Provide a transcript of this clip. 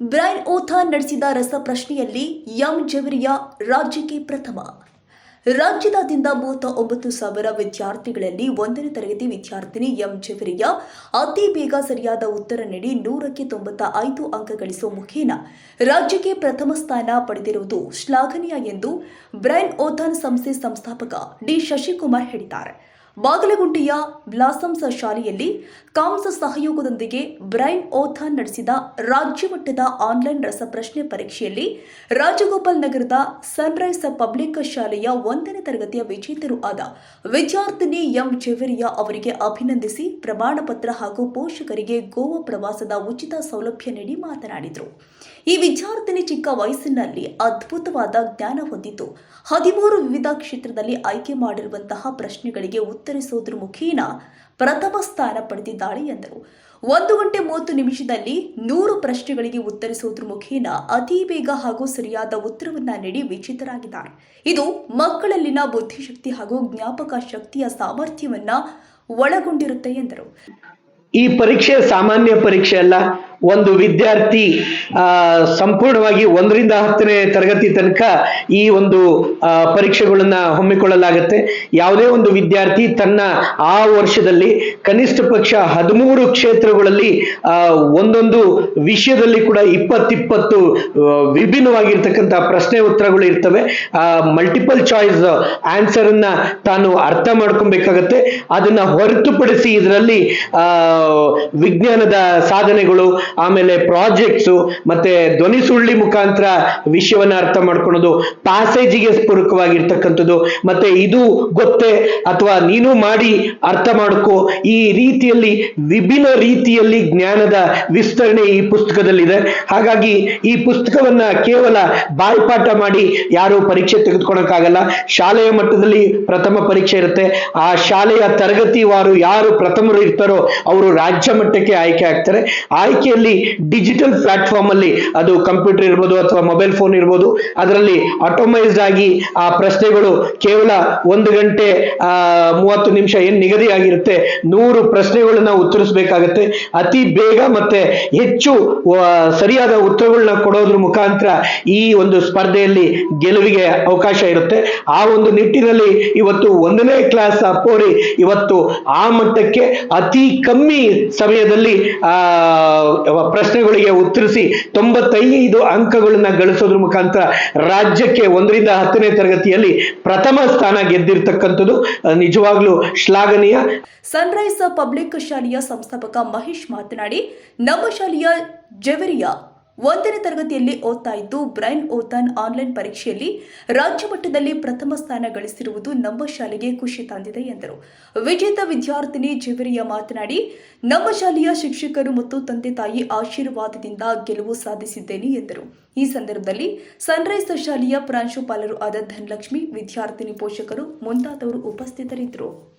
Brain ಓಥಾ ನಡೆಸಿದ ರಸಪ್ರಶ್ನೆಯಲ್ಲಿ M ಜವರಿಯ ರಾಜ್ಯಕ್ಕೆ ಪ್ರಥಮ. ರಾಜ್ಯದಾದ್ಯಂತ ಮೂವತ್ತ ಒಂಬತ್ತು ಸಾವಿರ ವಿದ್ಯಾರ್ಥಿಗಳಲ್ಲಿ ಒಂದನೇ ತರಗತಿ ವಿದ್ಯಾರ್ಥಿನಿ ಎಂ ಜವರಿಯ ಅತಿ ಬೇಗ ಸರಿಯಾದ ಉತ್ತರ ನೀಡಿ ನೂರಕ್ಕೆ ತೊಂಬತ್ತ ಐದು ಅಂಕ ಗಳಿಸುವ ಮುಖೇನ ರಾಜ್ಯಕ್ಕೆ ಪ್ರಥಮ ಸ್ಥಾನ ಪಡೆದಿರುವುದು ಶ್ಲಾಘನೀಯ ಎಂದು ಬ್ರೈನ್ ಓಥಾನ್ ಸಂಸ್ಥೆ ಸಂಸ್ಥಾಪಕ ಡಿ ಶಶಿಕುಮಾರ್ ಹೇಳಿದ್ದಾರೆ. ಬಾಗಲಗುಂಟೆಯ ಬ್ಲಾಸಮ್ಸ್ ಶಾಲೆಯಲ್ಲಿ ಕಾಮ್ಸ್ ಸಹಯೋಗದೊಂದಿಗೆ ಬ್ರೈನ್ ಓಥಾನ್ ನಡೆಸಿದ ರಾಜ್ಯಮಟ್ಟದ ಆನ್ಲೈನ್ ರಸಪ್ರಶ್ನೆ ಪರೀಕ್ಷೆಯಲ್ಲಿ ರಾಜಗೋಪಾಲ್ ನಗರದ ಸನ್ರೈಸ್ ಪಬ್ಲಿಕ್ ಶಾಲೆಯ ಒಂದನೇ ತರಗತಿಯ ವಿಜೇತರು ಆದ ವಿದ್ಯಾರ್ಥಿನಿ ಎಂ ಜೆವೆರಿಯಾ ಅವರಿಗೆ ಅಭಿನಂದಿಸಿ ಪ್ರಮಾಣ ಪತ್ರ ಹಾಗೂ ಪೋಷಕರಿಗೆ ಗೋವಾ ಪ್ರವಾಸದ ಉಚಿತ ಸೌಲಭ್ಯ ನೀಡಿ ಮಾತನಾಡಿದರು. ಈ ವಿದ್ಯಾರ್ಥಿನಿ ಚಿಕ್ಕ ವಯಸ್ಸಿನಲ್ಲಿ ಅದ್ಭುತವಾದ ಜ್ಞಾನ ಹೊಂದಿದ್ದು ಹದಿಮೂರು ವಿವಿಧ ಕ್ಷೇತ್ರದಲ್ಲಿ ಆಯ್ಕೆ ಮಾಡಿರುವಂತಹ ಪ್ರಶ್ನೆಗಳಿಗೆ ಉತ್ತರಿಸುವುದರ ಮುಖೇನ ಪ್ರಥಮ ಸ್ಥಾನ ಪಡೆದಿದ್ದಾಳೆ ಎಂದರು. ಒಂದು ಗಂಟೆ ಮೂವತ್ತು ನಿಮಿಷದಲ್ಲಿ ನೂರು ಪ್ರಶ್ನೆಗಳಿಗೆ ಉತ್ತರಿಸುವುದರ ಮುಖೇನ ಅತಿ ಬೇಗ ಹಾಗೂ ಸರಿಯಾದ ಉತ್ತರವನ್ನ ನೀಡಿ ವಿಚಿತರಾಗಿದ್ದಾರೆ. ಇದು ಮಕ್ಕಳಲ್ಲಿನ ಬುದ್ಧಿಶಕ್ತಿ ಹಾಗೂ ಜ್ಞಾಪಕ ಶಕ್ತಿಯ ಸಾಮರ್ಥ್ಯವನ್ನ ಒಳಗೊಂಡಿರುತ್ತೆ ಎಂದರು. ಈ ಪರೀಕ್ಷೆ ಸಾಮಾನ್ಯ ಪರೀಕ್ಷೆ ಅಲ್ಲ. ಒಂದು ವಿದ್ಯಾರ್ಥಿ ಆ, ಸಂಪೂರ್ಣವಾಗಿ ಒಂದರಿಂದ ಹತ್ತನೇ ತರಗತಿ ತನಕ ಈ ಒಂದು ಪರೀಕ್ಷೆಗಳನ್ನ ಹಮ್ಮಿಕೊಳ್ಳಲಾಗುತ್ತೆ. ಯಾವುದೇ ಒಂದು ವಿದ್ಯಾರ್ಥಿ ತನ್ನ ಆ ವರ್ಷದಲ್ಲಿ ಕನಿಷ್ಠ ಪಕ್ಷ ಹದಿಮೂರು ಕ್ಷೇತ್ರಗಳಲ್ಲಿ ಒಂದೊಂದು ವಿಷಯದಲ್ಲಿ ಕೂಡ ಇಪ್ಪತ್ತಿಪ್ಪತ್ತು ವಿಭಿನ್ನವಾಗಿರ್ತಕ್ಕಂಥ ಪ್ರಶ್ನೆ ಉತ್ತರಗಳು ಇರ್ತವೆ. ಆ ಮಲ್ಟಿಪಲ್ ಚಾಯ್ಸ್ ಆನ್ಸರ್ ಅನ್ನ ತಾನು ಅರ್ಥ ಮಾಡ್ಕೊಬೇಕಾಗತ್ತೆ. ಅದನ್ನ ಹೊರತುಪಡಿಸಿ ಇದರಲ್ಲಿ ಆ, ವಿಜ್ಞಾನದ ಸಾಧನೆಗಳು ಆಮೇಲೆ ಪ್ರಾಜೆಕ್ಟ್ಸ್, ಮತ್ತೆ ಧ್ವನಿ ಸುಳ್ಳಿ ಮುಖಾಂತರ ವಿಷಯವನ್ನ ಅರ್ಥ ಮಾಡ್ಕೊಳೋದು ಪ್ಯಾಸೇಜಿಗೆ ಪೂರಕವಾಗಿರ್ತಕ್ಕಂಥದ್ದು ಮತ್ತೆ ಇದು ಗೊತ್ತೇ ಅಥವಾ ನೀನು ಮಾಡಿ ಅರ್ಥ ಮಾಡ್ಕೊ, ಈ ರೀತಿಯಲ್ಲಿ ವಿಭಿನ್ನ ರೀತಿಯಲ್ಲಿ ಜ್ಞಾನದ ವಿಸ್ತರಣೆ ಈ ಪುಸ್ತಕದಲ್ಲಿದೆ. ಹಾಗಾಗಿ ಈ ಪುಸ್ತಕವನ್ನ ಕೇವಲ ಬಾಯ್ಪಾಠ ಮಾಡಿ ಯಾರು ಪರೀಕ್ಷೆ ತೆಗೆದುಕೊಳ್ಳೋಕ್ಕಾಗಲ್ಲ ಶಾಲೆಯ ಮಟ್ಟದಲ್ಲಿ ಪ್ರಥಮ ಪರೀಕ್ಷೆ ಇರುತ್ತೆ. ಆ ಶಾಲೆಯ ತರಗತಿವಾರು ಯಾರು ಪ್ರಥಮರು ಇರ್ತಾರೋ ಅವರು ರಾಜ್ಯ ಮಟ್ಟಕ್ಕೆ ಆಯ್ಕೆ ಆಗ್ತಾರೆ. ಆಯ್ಕೆಯಲ್ಲಿ ಡಿಜಿಟಲ್ ಪ್ಲಾಟ್ಫಾರ್ಮ್ ಅಲ್ಲಿ ಅದು ಕಂಪ್ಯೂಟರ್ ಇರ್ಬೋದು ಅಥವಾ ಮೊಬೈಲ್ ಫೋನ್ ಇರ್ಬೋದು, ಅದರಲ್ಲಿ ಆಟೋಮೈಸ್ಡ್ ಆಗಿ ಆ ಪ್ರಶ್ನೆಗಳು ಕೇವಲ ಒಂದು ಗಂಟೆ ಮೂವತ್ತು ನಿಮಿಷ ಏನ್ ನಿಗದಿ ಆಗಿರುತ್ತೆ ನೂರು ಪ್ರಶ್ನೆಗಳನ್ನ ಉತ್ತರಿಸಬೇಕಾಗತ್ತೆ. ಅತಿ ಬೇಗ ಮತ್ತೆ ಹೆಚ್ಚು ಸರಿಯಾದ ಉತ್ತರಗಳನ್ನ ಕೊಡೋದ್ರ ಮುಖಾಂತರ ಈ ಒಂದು ಸ್ಪರ್ಧೆಯಲ್ಲಿ ಗೆಲುವಿಗೆ ಅವಕಾಶ ಇರುತ್ತೆ. ಆ ಒಂದು ನಿಟ್ಟಿನಲ್ಲಿ ಇವತ್ತು ಒಂದನೇ ಕ್ಲಾಸ್ ಅಪ್ಪೋರಿ ಇವತ್ತು ಆ ಮಟ್ಟಕ್ಕೆ ಅತಿ ಕಮ್ಮಿ ಸಮಯದಲ್ಲಿ ಪ್ರಶ್ನೆಗಳಿಗೆ ಉತ್ತರಿಸಿ ತೊಂಬತ್ತೈದು ಅಂಕಗಳನ್ನ ಗಳಿಸೋದ್ರ ಮುಖಾಂತರ ರಾಜ್ಯಕ್ಕೆ ಒಂದರಿಂದ ಹತ್ತನೇ ತರಗತಿಯಲ್ಲಿ ಪ್ರಥಮ ಸ್ಥಾನ ಗೆದ್ದಿರ್ತಕ್ಕಂಥದ್ದು ನಿಜವಾಗ್ಲೂ ಶ್ಲಾಘನೀಯ. ಸನ್ರೈಸ್ ಪಬ್ಲಿಕ್ ಶಾಲೆಯ ಸಂಸ್ಥಾಪಕ ಮಹೇಶ್ ಮಾತನಾಡಿ, ನಮ್ಮ ಶಾಲೆಯ ಜೆವೆರಿಯಾ ಒಂದನೇ ತರಗತಿಯಲ್ಲಿ ಓದ್ತಾ ಇದ್ದು ಬ್ರೈನ್ ಓತಾನ್ ಆನ್ಲೈನ್ ಪರೀಕ್ಷೆಯಲ್ಲಿ ರಾಜ್ಯ ಮಟ್ಟದಲ್ಲಿ ಪ್ರಥಮ ಸ್ಥಾನ ಗಳಿಸಿರುವುದು ನಮ್ಮ ಶಾಲೆಗೆ ಖುಷಿ ತಂದಿದೆ ಎಂದರು. ವಿಜೇತ ವಿದ್ಯಾರ್ಥಿನಿ ಜಿವರಿಯ ಮಾತನಾಡಿ, ನಮ್ಮ ಶಾಲೆಯ ಶಿಕ್ಷಕರು ಮತ್ತು ತಂದೆ ತಾಯಿ ಆಶೀರ್ವಾದದಿಂದ ಗೆಲುವು ಸಾಧಿಸಿದ್ದೇನೆ ಎಂದರು. ಈ ಸಂದರ್ಭದಲ್ಲಿ ಸನ್ರೈಸ್ ಶಾಲೆಯ ಪ್ರಾಂಶುಪಾಲರು ಆದ ಧನಲಕ್ಷ್ಮಿ, ವಿದ್ಯಾರ್ಥಿನಿ ಪೋಷಕರು ಮುಂತಾದವರು ಉಪಸ್ಥಿತರಿದ್ದರು.